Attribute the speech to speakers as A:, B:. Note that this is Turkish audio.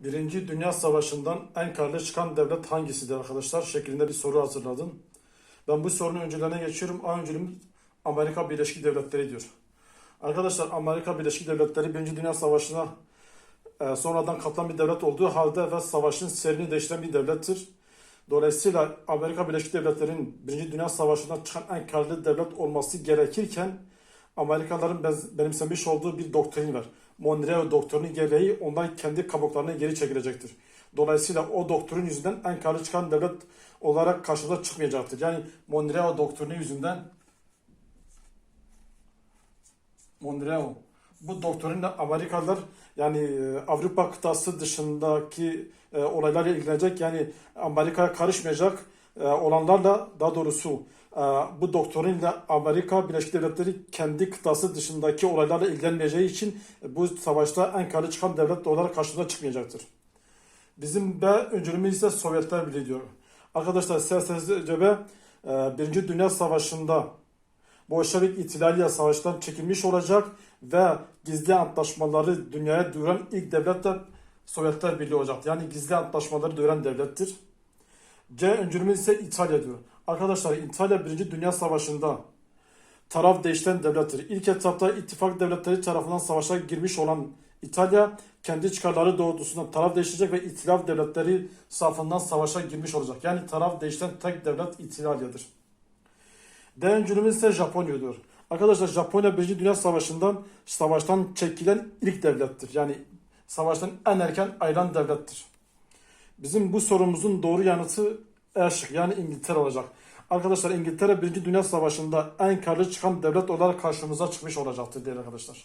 A: Birinci Dünya Savaşı'ndan en karlı çıkan devlet hangisidir arkadaşlar? Şeklinde bir soru hazırladım. Ben bu sorunun öncelerine geçiyorum. A öncülümüz Amerika Birleşik Devletleri diyor. Arkadaşlar Amerika Birleşik Devletleri Birinci Dünya Savaşı'na e, sonradan katılan bir devlet olduğu halde ve savaşın seyrini değiştiren bir devlettir. Dolayısıyla Amerika Birleşik Devletleri'nin Birinci Dünya Savaşı'ndan çıkan en karlı devlet olması gerekirken Amerikalıların benimsemiş olduğu bir doktrin var. Monroe doktrini gereği onlar kendi kabuklarına geri çekilecektir. Dolayısıyla o doktrin yüzünden en karlı çıkan devlet olarak karşımıza çıkmayacaktır. Yani Monroe doktrini yüzünden Monroe bu doktrinle Amerikalılar yani e, Avrupa kıtası dışındaki e, olaylarla ilgilenecek yani Amerika'ya karışmayacak olanlarla daha doğrusu e, bu doktrinle Amerika Birleşik Devletleri kendi kıtası dışındaki olaylarla ilgilenmeyeceği için bu savaşta en karlı çıkan devlet olarak karşımıza çıkmayacaktır. Bizim B öncülümüz ise Sovyetler Birliği diyor. Arkadaşlar SSCB e, Birinci Dünya Savaşı'nda Bolşevik İtilaliye Savaşı'ndan çekilmiş olacak ve gizli antlaşmaları dünyaya duyuran ilk devlet de Sovyetler Birliği olacak. Yani gizli antlaşmaları duyuran devlettir. C öncülümüz ise İtalya diyor. Arkadaşlar İtalya Birinci Dünya Savaşı'nda taraf değiştiren devlettir. İlk etapta ittifak devletleri tarafından savaşa girmiş olan İtalya kendi çıkarları doğrultusunda taraf değiştirecek ve itilaf devletleri safından savaşa girmiş olacak. Yani taraf değiştiren tek devlet İtalya'dır. D öncülümüz ise Japonya diyor. Arkadaşlar Japonya Birinci Dünya Savaşı'ndan savaştan çekilen ilk devlettir. Yani savaştan en erken ayrılan devlettir. Bizim bu sorumuzun doğru yanıtı E şık yani İngiltere olacak. Arkadaşlar İngiltere Birinci Dünya Savaşı'nda en karlı çıkan devlet olarak karşımıza çıkmış olacaktır değerli arkadaşlar.